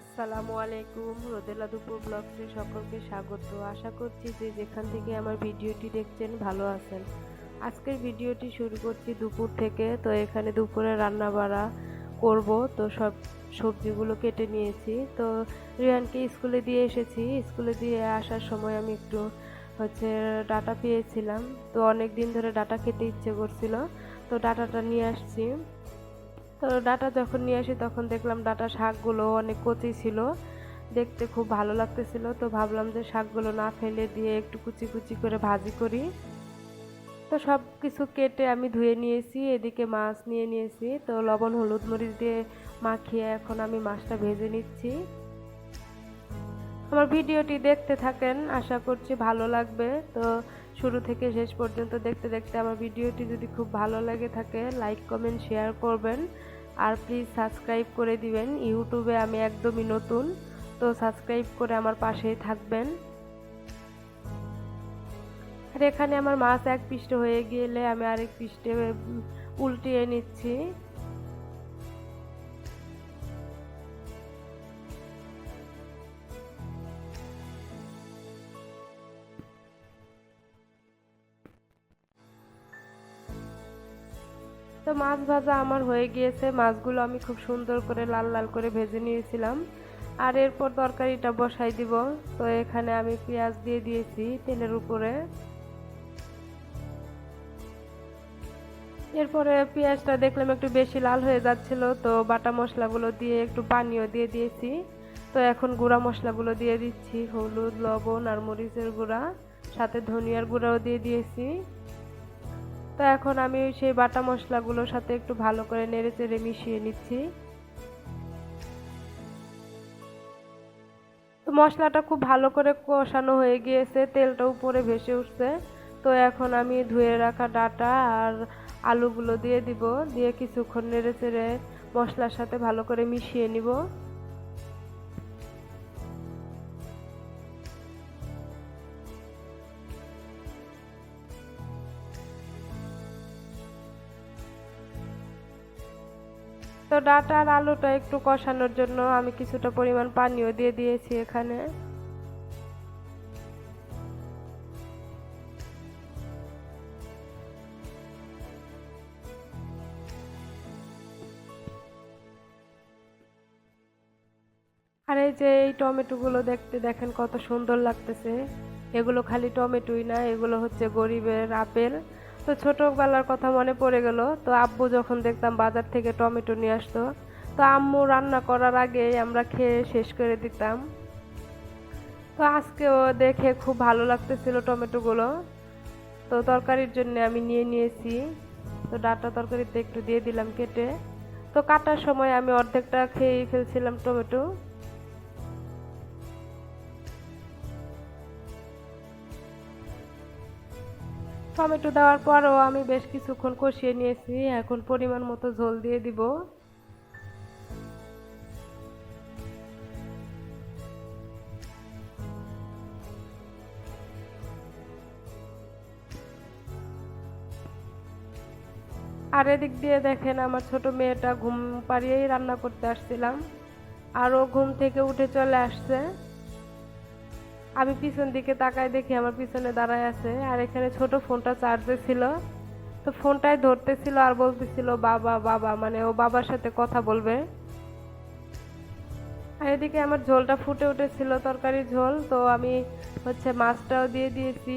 আসসালামু আলাইকুম, রোদেলা দুপুর ব্লগসে সকলকে স্বাগত। আশা করছি যে যেখান থেকে আমার ভিডিওটি দেখছেন ভালো আছেন। আজকের ভিডিওটি শুরু করছি দুপুর থেকে, তো এখানে দুপুরে রান্না বাড়া করব। তো সব সবজিগুলো কেটে নিয়েছি। তো রিয়ানকে স্কুলে দিয়ে এসেছি। স্কুলে দিয়ে আসার সময় আমি একটু হচ্ছে ডাটা পেয়েছিলাম। তো অনেক দিন ধরে ডাটা খেতে ইচ্ছে করছিল। তো ডাটাটা নিয়ে আসছি। তো ডাটা যখন নিয়ে আসি তখন দেখলাম ডাটা শাকগুলো অনেক কচি ছিল। দেখতে খুব ভালো লাগতেছিল। তো ভাবলাম যে শাকগুলো না ফেলে দিয়ে একটু কুচি কুচি করে ভাজি করি। তো সব কিছু কেটে আমি ধুয়ে নিয়েছি, এদিকে মাছ নিয়ে নিয়েছি। তো লবণ, হলুদ মরিচ দিয়ে মাখিয়ে এখন আমি মাছটা ভেজে নিচ্ছি। আমার ভিডিওটি দেখতে থাকেন, আশা করছি ভালো লাগবে। তো শুরু থেকে শেষ পর্যন্ত দেখতে দেখতে আমার ভিডিওটি যদি খুব ভালো লাগে থাকে, লাইক, কমেন্ট, শেয়ার করবেন। আর প্লিজ সাবস্ক্রাইব করে দিবেন। ইউটিউবে আমি একদমই নতুন, তো সাবস্ক্রাইব করে আমার পাশেই থাকবেন। আর এখানে আমার মাছ এক পৃষ্ঠ হয়ে গেলে আমি আরেক পৃষ্ঠে উল্টিয়ে নিচ্ছি। তো মাছ ভাজা আমার হয়ে গিয়েছে। মাছগুলো আমি খুব সুন্দর করে লাল লাল করে ভেজে নিয়েছিলাম। আর এরপর তরকারিটা বসাই দিব। তো এখানে আমি পেঁয়াজ দিয়ে দিয়েছি তেলের উপরে। এরপরে পেঁয়াজটা দেখলাম একটু বেশি লাল হয়ে যাচ্ছিল, তো বাটা মশলাগুলো দিয়ে একটু পানিও দিয়ে দিয়েছি। তো এখন গুঁড়া মশলাগুলো দিয়ে দিচ্ছি, হলুদ, লবণ আর মরিচের গুঁড়া, সাথে ধনিয়ার গুঁড়াও দিয়ে দিয়েছি। তো এখন আমি সেই বাটা মশলাগুলোর সাথে একটু ভালো করে নেড়ে চেড়ে মিশিয়ে নিচ্ছি। তো মশলাটা খুব ভালো করে কষানো হয়ে গিয়েছে, তেলটা উপরে ভেসে উঠছে। তো এখন আমি ধুয়ে রাখা ডাটা আর আলুগুলো দিয়ে দিব, দিয়ে কিছুক্ষণ নেড়ে চেড়ে মশলার সাথে ভালো করে মিশিয়ে নিব। তো ডাটা আর আলুটা একটু কষানোর জন্য আমি কিছুটা পরিমাণ পানিও দিয়ে দিয়েছি এখানে। আর এই যে এই টমেটোগুলো দেখতে দেখেন কত সুন্দর লাগতেছে। এগুলো খালি টমেটোই না, এগুলো হচ্ছে গরিবের আপেল। তো ছোটবেলার কথা মনে পড়ে গেল। তো আব্বু যখন দেখতাম বাজার থেকে টমেটো নিয়ে আসতো, তো আম্মু রান্না করার আগে আমরা খেয়ে শেষ করে দিতাম। তো আজকেও দেখে খুব ভালো লাগতেছিল টমেটোগুলো। তো তরকারির জন্য আমি নিয়ে নিয়েছি। তো ডাটা তরকারিতে একটু দিয়ে দিলাম কেটে। তো কাটার সময় আমি অর্ধেকটা খেয়েই ফেলছিলাম টমেটো। টমেটো দেওয়ার পরও আমি বেশ কিছুক্ষণ কষিয়ে নিয়েছি। এখন পরিমাণ মতো ঝোল দিয়ে দিব। আর এদিক দিয়ে দেখেন আমার ছোট মেয়েটা ঘুম পাড়িয়েই রান্না করতে আসছিলাম। আরও ঘুম থেকে উঠে চলে আসছে। আমি পিছন দিকে তাকায় দেখি আমার পিছনে দাঁড়ায় আছে, আর এখানে ছোট ফোনটা চার্জে ছিল। তো ফোনটাই ধরতেছিল আর বলতেছিল, বাবা বাবা মানে ও বাবার সাথে কথা বলবে। আর এদিকে আমার ঝোলটা ফুটে উঠেছিল তরকারি ঝোল। তো আমি হচ্ছে মাছটাও দিয়ে দিয়েছি।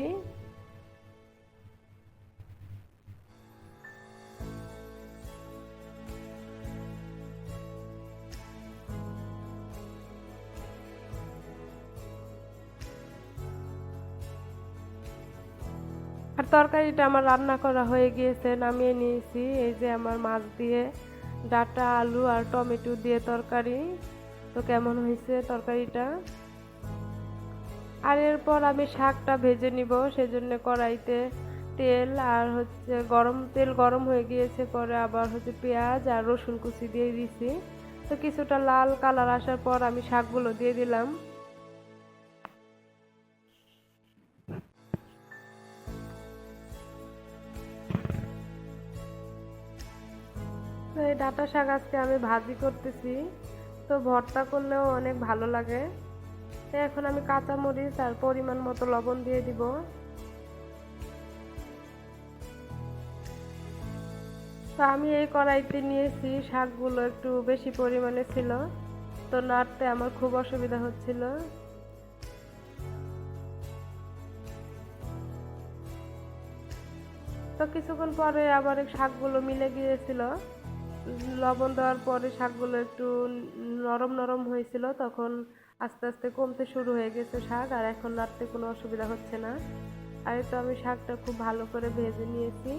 তরকারিটা আমার রান্না করা হয়ে গিয়েছে, নামিয়ে নিয়েছি। এই যে আমার মাছ দিয়ে ডাটা, আলু আর টমেটো দিয়ে তরকারি। তো কেমন হয়েছে তরকারিটা? আর এরপর আমি শাকটা ভেজে নিব, সেজন্য কড়াইতে তেল আর হচ্ছে গরম, তেল গরম হয়ে গিয়েছে, পরে আবার হচ্ছে পেঁয়াজ আর রসুন কুচি দিয়ে দিছি। তো কিছুটা লাল কালার আসার পর আমি শাকগুলো দিয়ে দিলাম। ডাঁটা শাক আজকে আমি ভাজি করতেছি। তো ভর্তা করলেও অনেক ভালো লাগে। তো এখন আমি কাঁচামরিচ আর পরিমাণ মতো লবণ দিয়ে দিব। তো আমি এই কড়াইতে নিয়েছি শাকগুলো একটু বেশি পরিমাণে ছিল। তো নাড়তে আমার খুব অসুবিধা হচ্ছিল। তো কিছুক্ষণ পরে আবার শাকগুলো মিলে গিয়েছিল। লবণ দেওয়ার পরে শাকগুলো একটু নরম নরম হয়েছিল, তখন আস্তে আস্তে কমতে শুরু হয়ে গেছে শাক, আর এখন নাড়তে কোনো অসুবিধা হচ্ছে না। আর তো আমি শাকটা খুব ভালো করে ভেজে নিয়েছি।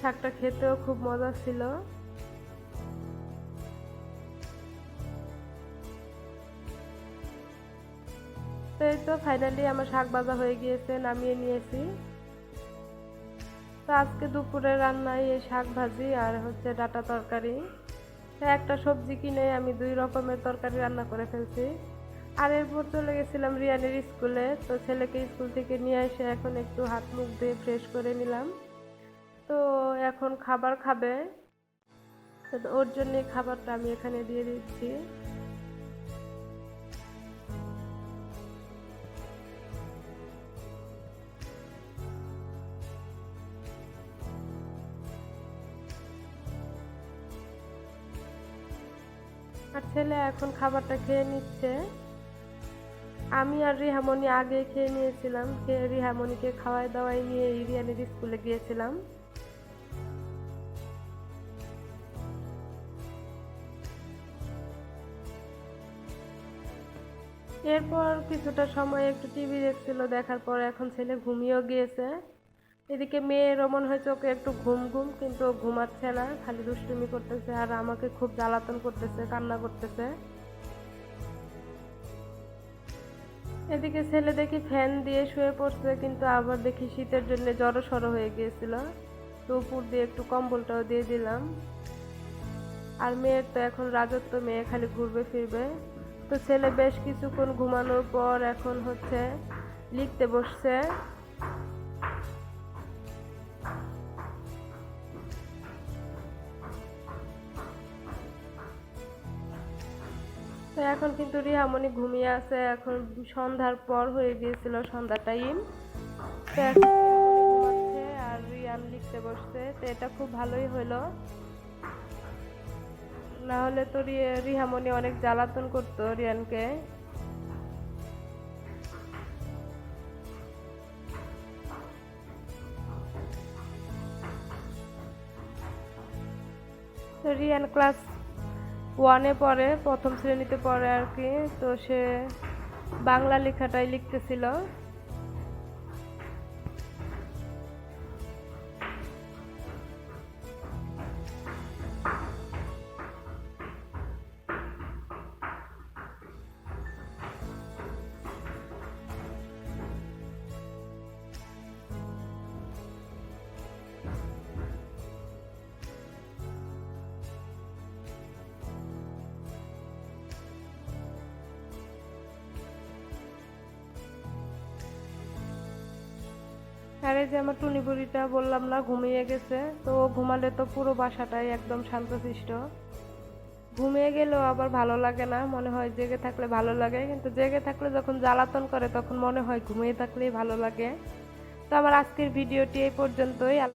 শাকটা খেতেও খুব মজা ছিল। তো এই তো ফাইনালি আমার শাক ভাজা হয়ে গিয়েছে, নামিয়ে নিয়েছি। তো আজকে দুপুরে রান্নায় এই শাক ভাজি আর হচ্ছে ডাটা তরকারি। একটা সবজি কিনে আমি দুই রকমের তরকারি রান্না করে ফেলছি। আর এরপর চলে গেছিলাম রিয়ানের স্কুলে, তো ছেলেকে স্কুল থেকে নিয়ে এসে এখন একটু হাত মুখ দিয়ে ফ্রেশ করে নিলাম। তো এখন খাবার খাবে। ওর জন্য খাবারটা আমি এখানে দিয়ে দিচ্ছি। আর ছেলে এখন খাবারটা খেয়ে নিচ্ছে। আমি আর রিহামণি আগে খেয়ে নিয়েছিলাম, খেয়ে রিহামণিকে খাওয়াই দাওয়াই নিয়ে ইরিয়ানের স্কুলে গিয়েছিলাম। এরপর কিছুটা সময় একটু টিভি দেখছিল, দেখার পর এখন ছেলে ঘুমিয়েও গিয়েছে। এদিকে মেয়েরও মনে হয় চোখে একটু ঘুম ঘুম, কিন্তু ঘুমাচ্ছে না, খালি দুষ্টুমি করতেছে, আর আমাকে খুব জ্বালাতন করতেছে, কান্না করতেছে। এদিকে ছেলে দেখি ফ্যান দিয়ে শুয়ে পড়ছে, কিন্তু আবার দেখি শীতের জন্য জড়ো সড়ো হয়ে গিয়েছিল। তো উপর দিয়ে একটু কম্বলটাও দিয়ে দিলাম। আর মেয়ের তো এখন রাজত্ব, মেয়ে খালি ঘুরবে ফিরবে। তো ছেলে বেশ কিছুক্ষণ ঘুমানোর পর এখন হচ্ছে লিখতে বসছে। তো এখন কিন্তু রিহামণি ঘুমিয়ে আছে, এখন সন্ধ্যার পর হয়ে গিয়েছিল সন্ধ্যা টাইম তো আর রিয়ান লিখতে বসছে, তো এটা খুব ভালোই হলো। না হলে তো রিহামণি অনেক জ্বালাতন করতো রিয়ানকে। রিয়ান ক্লাস ওয়ানে পড়ে প্রথম শ্রেণীতে পড়ে আর কি। তো সে বাংলা লেখাটাই লিখতেছিল। আর এই যে আমার টুনি বুড়িটা বললাম না, ঘুমিয়ে গেছে। তো ও ঘুমালে তো পুরো বাসাটাই একদম শান্তশিষ্ট। ঘুমিয়ে গেলেও আবার ভালো লাগে না, মনে হয় জেগে থাকলে ভালো লাগে। কিন্তু জেগে থাকলে যখন জ্বালাতন করে, তখন মনে হয় ঘুমিয়ে থাকলেই ভালো লাগে। তো আমার আজকের ভিডিওটি এই পর্যন্তই।